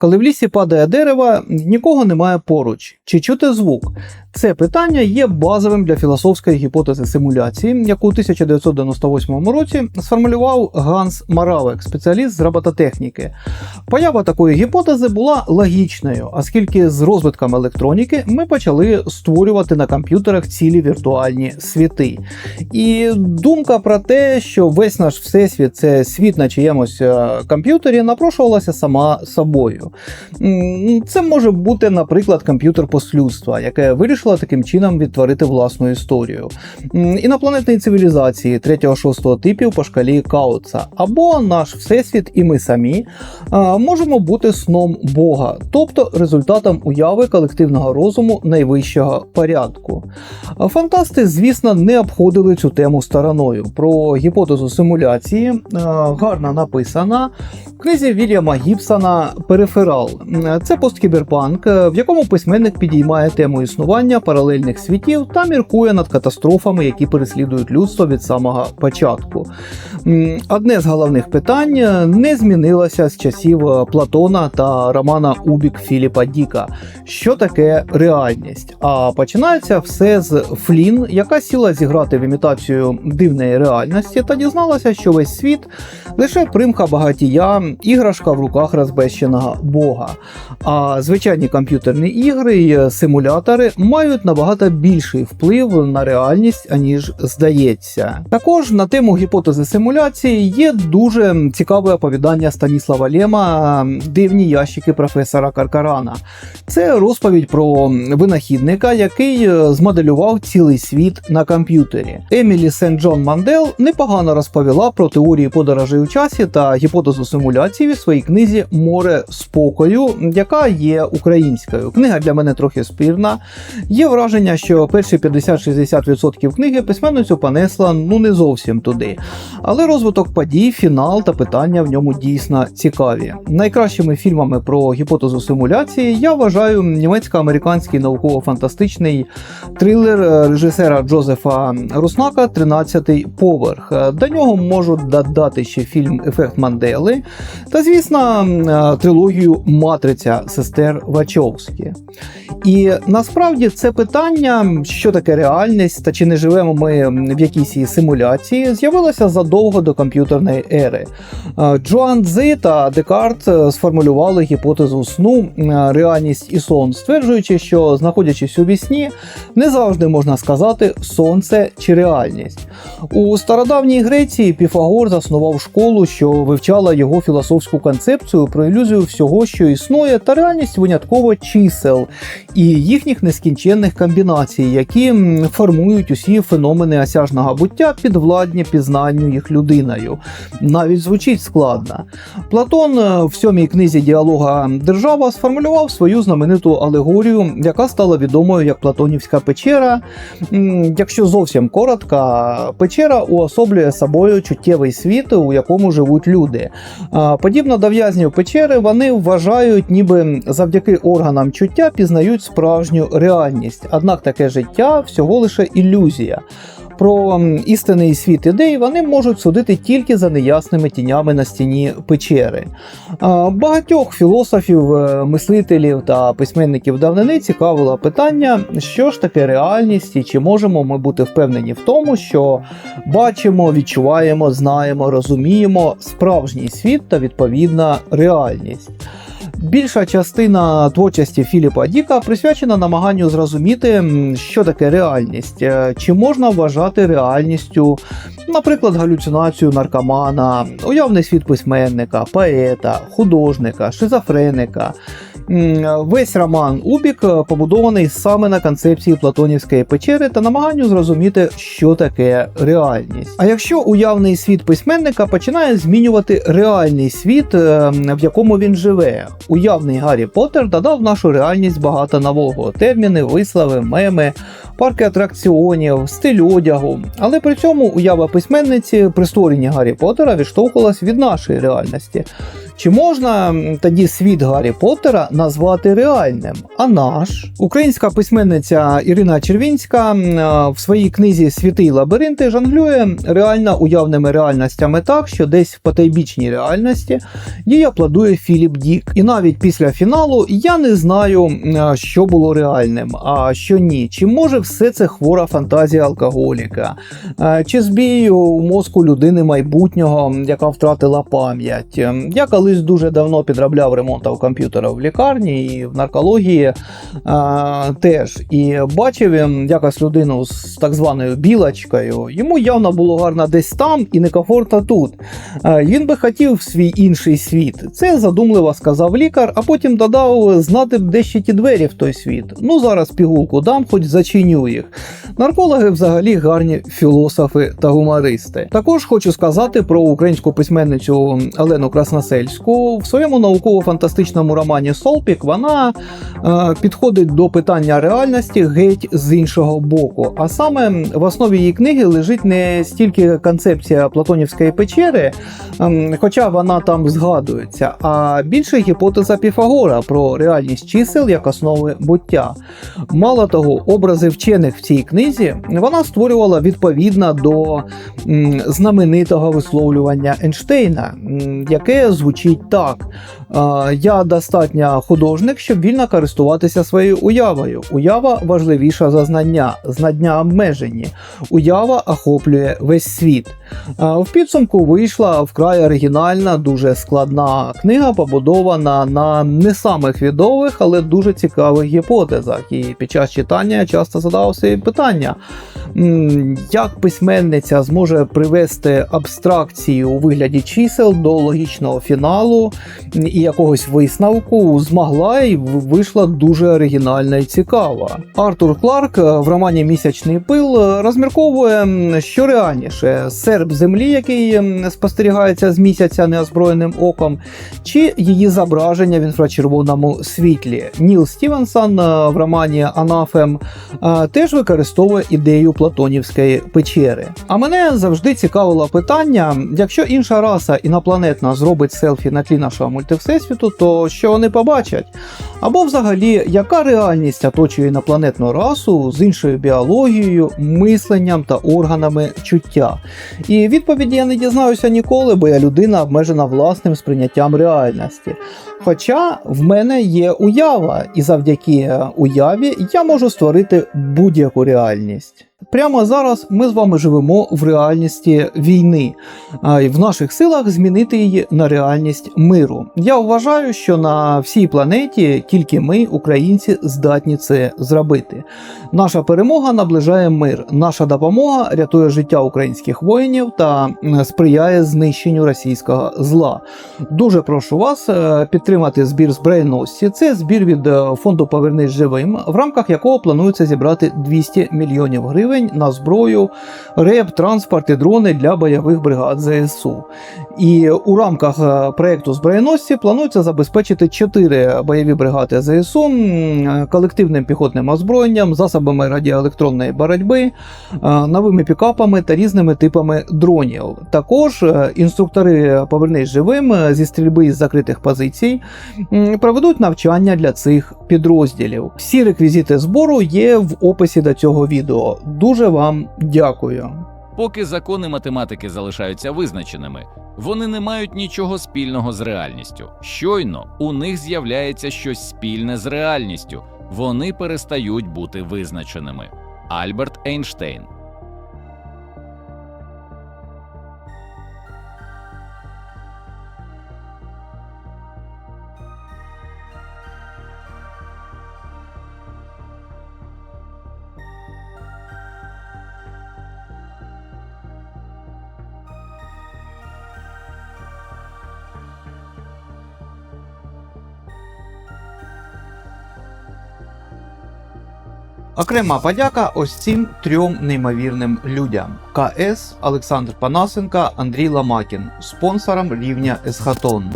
Коли в лісі падає дерево, нікого немає поруч. Чи чути звук? Це питання є базовим для філософської гіпотези симуляції, яку у 1998 році сформулював Ганс Маравек, спеціаліст з робототехніки. Поява такої гіпотези була логічною, оскільки з розвитком електроніки ми почали створювати на комп'ютерах цілі віртуальні світи. І думка про те, що весь наш всесвіт це світ на чиємусь е, комп'ютері, напрошувалася сама собою. Це може бути, наприклад, комп'ютер послюдства, яке вирішило таким чином відтворити власну історію. М, Інопланетної цивілізації 3-6 типів по шкалі Кауца, або наш всесвіт і ми самі можемо бути сном Бога, тобто результатом уяви колективного розуму найвищого порядку. Фантасти, звісно, не обходили цю тему стороною. Про гіпотезу симуляції гарно написана в книзі Вільяма Гібсона Периферал. Це посткіберпанк, е, в якому письменник підіймає тему існування паралельних світів та міркує над катастрофами, які переслідують людство від самого початку. Одне з головних питань е, не змінилося з часів е, Платона та романа Убік Філіпа Діка. Що таке реальність? А починається все з Флін, яка сіла зіграти в імітацію дивної реальності та дізналася, що весь світ лише примха багатія, іграшка в руках розбещеного Бога. А звичайні комп'ютерні ігри і симулятори мають набагато більший вплив на реальність, аніж здається. Також на тему гіпотези симуляції є дуже цікаве оповідання Станіслава Лема Дивні ящики професора Каркарана. Це розповідь про винахідника, який е, змоделював цілий світ на комп'ютері. Емілі Сент Джон Мандел непогано розповіла про теорії подорожей у часі та гіпотезу симуляції в своїй книзі Море спокою, яка є українською. Книга для мене трохи спірна. Є враження, що перші 50-60% книги письменницю понесла ну не зовсім туди. Але розвиток подій, фінал та питання в ньому дійсно цікаві. Найкращими фільмами про гіпотезу симуляції я вважаю німецько-американський науково-фантастичний трилер е, режисера Джозефа Руснака «13 поверх. До нього можу додати ще фільм Ефект Мандели та, звісно, е, трилогію Матриця сестер Вачовські. І насправді це питання, що таке реальність та чи не живемо ми в якійсь її симуляції, з'явилося задовго до комп'ютерної ери. Е, Джоан Дзи та Декарт е, сформулювали гіпотезу сну, е, реальність і сон, стверджуючи, що знаходячись у вісні, не завжди можна сказати сонце чи реальність. У стародавній Греції Піфагор заснував школу, що вивчала його філософську концепцію про ілюзію всього, що існує, та реальність винятково чисел і їхніх нескінченних комбінацій, які формують усі феномени осяжного буття, підвладні пізнанню їх людиною. Навіть звучить складно. Платон е, в сьомій книзі діалога Держава сформулював свою знамениту алегорію, яка стала відомою як Платонівська печера. Якщо зовсім коротко, печера уособлює собою чуттєвий світ, у якому живуть люди. Подібно до в'язнів печери, вони вважають, ніби завдяки органам чуття пізнають справжню реальність. Однак таке життя всього лише ілюзія. Про істинний світ ідей вони можуть судити тільки за неясними тінями на стіні печери. Багатьох філософів, е, мислителів та письменників давнини цікавило питання, що ж таке реальність і чи можемо ми бути впевнені в тому, що бачимо, відчуваємо, знаємо, розуміємо справжній світ та відповідна реальність. Більша частина творчості Філіпа Діка присвячена намаганню зрозуміти, що таке реальність, Е, чи можна вважати реальністю, наприклад, галюцинацію наркомана, уявний світ письменника, поета, художника, шизофреника. Весь роман Убік е, побудований саме на концепції Платонівської печери та намаганню зрозуміти, що таке реальність. А якщо уявний світ письменника починає змінювати реальний світ, е, в якому він живе, уявний Гаррі Поттер додав нашу реальність багато нового: терміни, вислови, меми, парки атракціонів, стиль одягу. Але при цьому уява письменниці при створенні Гаррі Поттера відштовхувалась від нашої реальності. Чи можна тоді світ Гаррі Поттера назвати реальним? А наш українська письменниця Ірина Червінська е, в своїй книзі Світи й лабіринти жонглює реально уявними реальностями так, що десь в потайбічній реальності її аплодує Філіп Дік. І навіть після фіналу я не знаю, що було реальним, а що ні. Чи може все це хвора фантазія алкоголіка? Е, Чи збій у мозку людини майбутнього, яка втратила пам'ять? Е, Я колись дуже давно підробляв ремонтом комп'ютера в лікарні і в наркології е, теж. І бачив він якось людину з так званою білочкою. Йому явно було гарно десь там і некомфортно тут. Е, Він би хотів свій інший світ. Це задумливо сказав лікар, а потім додав знати б де ще ті двері в той світ. Ну зараз пігулку дам, хоч зачиню їх. Наркологи взагалі гарні філософи та гумористи. Також хочу сказати про українську письменницю Олену Красносельську. В своєму науково-фантастичному романі Солпік вона е, підходить до питання реальності геть з іншого боку. А саме в основі її книги лежить не стільки концепція Платонівської печери, ем, хоча вона там згадується, а більше гіпотеза Піфагора про реальність чисел як основи буття. Мало того, образи вчених в цій книзі вона створювала відповідно до м, знаменитого висловлювання Ейнштейна, м, яке звучить так: «Е, Я достатньо художник, щоб вільно користуватися своєю уявою. Уява важливіша за знання, знання обмежені. Уява охоплює весь світ. В підсумку вийшла вкрай оригінальна, дуже складна книга, побудована на не самих відомих, але дуже цікавих гіпотезах. І під час читання я часто задавав собі питання, як письменниця зможе привести абстракцію у вигляді чисел до логічного фіналу і якогось висновку, змогла і вийшла дуже оригінальна і цікава. Артур Кларк е, в романі Місячний пил розмірковує, що реальніше серп землі, який спостерігається з місяця неозброєним оком, чи її зображення в інфрачервоному світлі. Ніл Стівенсон е, в романі Анафем е, теж використовує ідею Платонівської печери. А мене завжди цікавило питання: якщо інша раса інопланетна зробить селфі на тлі нашого мультивсесвіту, то що вони побачать? Або взагалі, яка реальність оточує інопланетну расу з іншою біологією, мисленням та органами чуття? І відповіді я не дізнаюся ніколи, бо я людина обмежена власним сприйняттям реальності. Хоча в мене є уява, і завдяки уяві я можу створити будь-яку реальність. Прямо зараз ми з вами живемо в реальності війни, й в наших силах змінити її на реальність миру. Я вважаю, що на всій планеті тільки ми, українці, здатні це зробити. Наша перемога наближає мир. Наша допомога рятує життя українських воїнів та сприяє знищенню російського зла. Дуже прошу вас е, підтримати збір збройності. Це збір від е, фонду Повернись живим, в рамках якого планується зібрати 200 мільйонів гривень на зброю, реп, транспорт і дрони для бойових бригад ЗСУ. І у рамках е, проекту збройності планується забезпечити 4 бойові бригади ЗСУ м, колективним піхотним озброєнням, засобами радіоелектронної боротьби, е, новими пікапами та різними типами дронів. Також е, інструктори Повернись живим е, зі стрільби із закритих позицій проведуть навчання для цих підрозділів. Всі реквізити збору є в описі до цього відео. Дуже вам дякую. Поки закони математики залишаються визначеними, вони не мають нічого спільного з реальністю. Щойно у них з'являється щось спільне з реальністю, вони перестають бути визначеними. Альберт Ейнштейн Окрема подяка ось цим трьом неймовірним людям: КС Олександр Панасенко, Андрій Ламакін, спонсором рівня Есхатон.